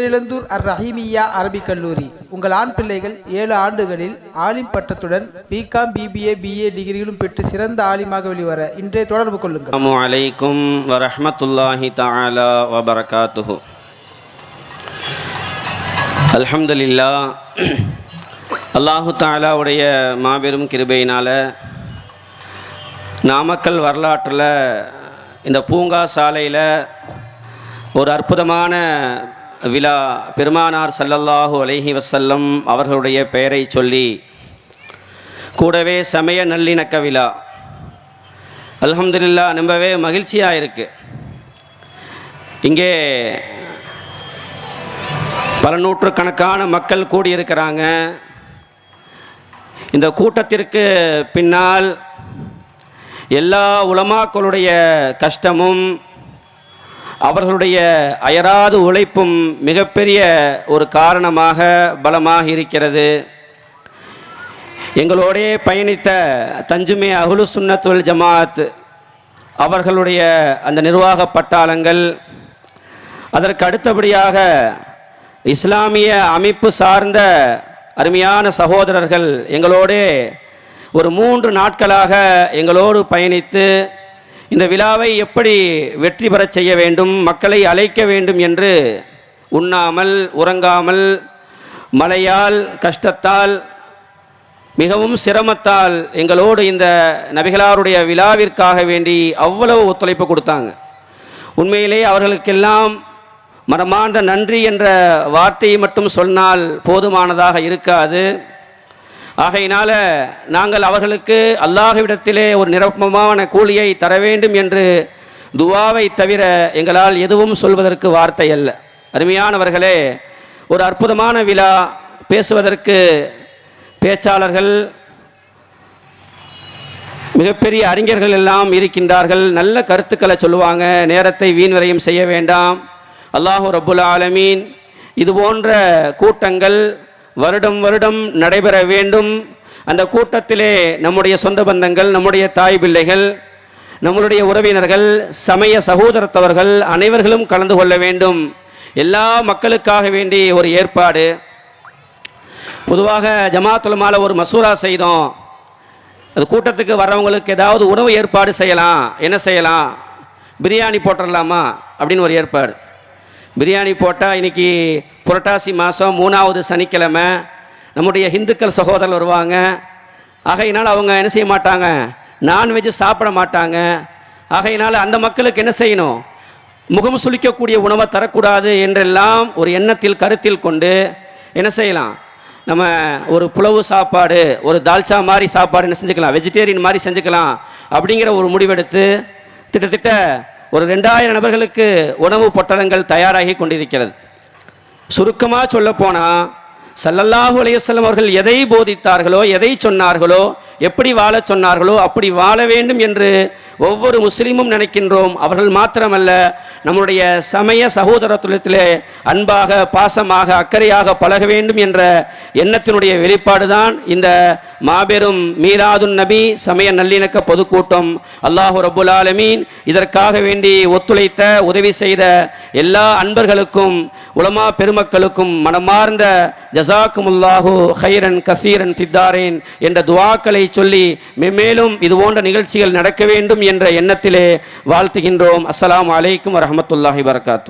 பேரிழந்தூர் அர் ரஹீமியா அரபிக் கல்லூரி. உங்கள் ஆண் பிள்ளைகள் ஏழு ஆண்டுகளில் ஆலிம் பட்டத்துடன் பிகாம் பிபிஏ பிஏ டிகிரிகளும் பெற்று சிறந்த ஆலிமாக வெளிவர இன்றைய தொடர்பு கொள்ளுங்கள். அஸ்ஸலாமு அலைக்கும் வரஹமத்துல்லாஹி தஆலா வபரகாத்துஹு. அல்ஹம்துலில்லா அல்லாஹு தாலாவுடைய மாபெரும் கிருபையினால் நாமக்கல் வரலாற்றில் இந்த பூங்கா சாலையில் ஒரு அற்புதமான விழா பெருமானார் சல்லல்லாஹு அலஹி வசல்லம் அவர்களுடைய பெயரை சொல்லி கூடவே சமய நல்லிணக்க விழா. அலமதுல்லா ரொம்பவே மகிழ்ச்சியாக இருக்குது இங்கே பல நூற்றுக்கணக்கான மக்கள் கூடியிருக்கிறாங்க. இந்த கூட்டத்திற்கு பின்னால் எல்லா உலமாக்களுடைய கஷ்டமும் அவர்களுடைய அயராது உழைப்பும் மிகப்பெரிய ஒரு காரணமாக பலமாக இருக்கிறது. எங்களோடே பயணித்த தஞ்சுமே அகுலு சுன்னத்துல் ஜமாத் அவர்களுடைய அந்த நிர்வாக பட்டாளங்கள் அதற்கு அடுத்தபடியாக இஸ்லாமிய அமைப்பு சார்ந்த அருமையான சகோதரர்கள் எங்களோடே ஒரு மூன்று நாட்களாக எங்களோடு பயணித்து இந்த விழாவை எப்படி வெற்றி பெறச் செய்ய வேண்டும் மக்களை அழைக்க வேண்டும் என்று உண்ணாமல் உறங்காமல் மழையால் கஷ்டத்தால் மிகவும் சிரமத்தால் எங்களோடு இந்த நபிகளாருடைய விழாவிற்காக வேண்டி அவ்வளவு ஒத்துழைப்பு கொடுத்தாங்க. உண்மையிலே அவர்களுக்கெல்லாம் மனமார்ந்த நன்றி என்ற வார்த்தையை மட்டும் சொன்னால் போதுமானதாக இருக்காது. ஆகையினால நாங்கள் அவர்களுக்கு அல்லாஹ்விடத்திலே ஒரு நிரப்பமான கூலியை தர வேண்டும் என்று துவாவை தவிர எங்களால் எதுவும் சொல்வதற்கு வார்த்தை அல்ல. அருமையானவர்களே ஒரு அற்புதமான விழா பேசுவதற்கு பேச்சாளர்கள் மிகப்பெரிய அறிஞர்கள் எல்லாம் இருக்கின்றார்கள். நல்ல கருத்துக்களை சொல்லுவாங்க. நேரத்தை வீண்வரையும் செய்ய வேண்டாம். அல்லாஹு ரபுல் ஆலமீன். இது போன்ற கூட்டங்கள் வருடம் வருடம் நடைபெற வேண்டும். அந்த கூட்டத்திலே நம்முடைய சொந்த பந்தங்கள் நம்முடைய தாய் பிள்ளைகள் நம்மளுடைய உறவினர்கள் சமய சகோதரத்தவர்கள் அனைவர்களும் கலந்து கொள்ள வேண்டும். எல்லா மக்களுக்காக வேண்டி ஒரு ஏற்பாடு. பொதுவாக ஜமாத்துலமால ஒரு மசூரா செய்தோம். அது கூட்டத்துக்கு வரவங்களுக்கு ஏதாவது உணவு ஏற்பாடு செய்யலாம். என்ன செய்யலாம்? பிரியாணி போட்டுடலாமா அப்படின்னு ஒரு ஏற்பாடு. பிரியாணி போட்டால் இன்னைக்கு புரட்டாசி மாதம் மூணாவது சனிக்கிழமை நம்முடைய இந்துக்கள் சகோதரர் வருவாங்க. ஆகையினால் அவங்க என்ன செய்ய மாட்டாங்க? நான்வெஜ் சாப்பிட மாட்டாங்க. ஆகையினால் அந்த மக்களுக்கு என்ன செய்யணும்? முகம் சுளிக்கக்கூடிய உணவை தரக்கூடாது என்றெல்லாம் ஒரு எண்ணத்தில் கருத்தில் கொண்டு என்ன செய்யலாம்? நம்ம ஒரு புலவு சாப்பாடு ஒரு தால்ச்சா மாதிரி சாப்பாடு என்ன செஞ்சுக்கலாம்? வெஜிடேரியன் மாதிரி செஞ்சுக்கலாம் அப்படிங்கிற ஒரு முடிவெடுத்து திட்டத்திட்ட ஒரு ரெண்டாயிரம் நபர்களுக்கு உணவு பொட்டலங்கள் தயாராகி கொண்டிருக்கிறது. சுருக்கமாக சொல்லப்போனால் சல்லல்லாஹு அலையசல்லம் அவர்கள் எதை போதித்தார்களோ எதை சொன்னார்களோ எப்படி வாழச் சொன்னார்களோ அப்படி வாழ வேண்டும் என்று ஒவ்வொரு முஸ்லீமும் நினைக்கின்றோம். அவர்கள் மாத்திரமல்ல நம்முடைய சமய சகோதரத்துவத்திலே அன்பாக பாசமாக அக்கறையாக பழக வேண்டும் என்ற எண்ணத்தினுடைய வெளிப்பாடு தான் இந்த மாபெரும் மீராதுன் நபி சமய நல்லிணக்க பொதுக்கூட்டம். அல்லாஹு ரபுல் ஆலமீன் இதற்காக வேண்டி ஒத்துழைத்த உதவி செய்த எல்லா அன்பர்களுக்கும் உலமா பெருமக்களுக்கும் மனமார்ந்த ஜசாக்குமுல்லாஹு ஹைரன் கசீரன் சித்தாரேன் என்ற துவாக்களை சொல்லி மென்மேலும் இது போன்ற நிகழ்ச்சிகள் நடக்க வேண்டும் என்ற எண்ணத்திலே வாழ்த்துகின்றோம். அஸ்லாம் அலைக்கும் வரமத்துல்லாஹி வரகாத்து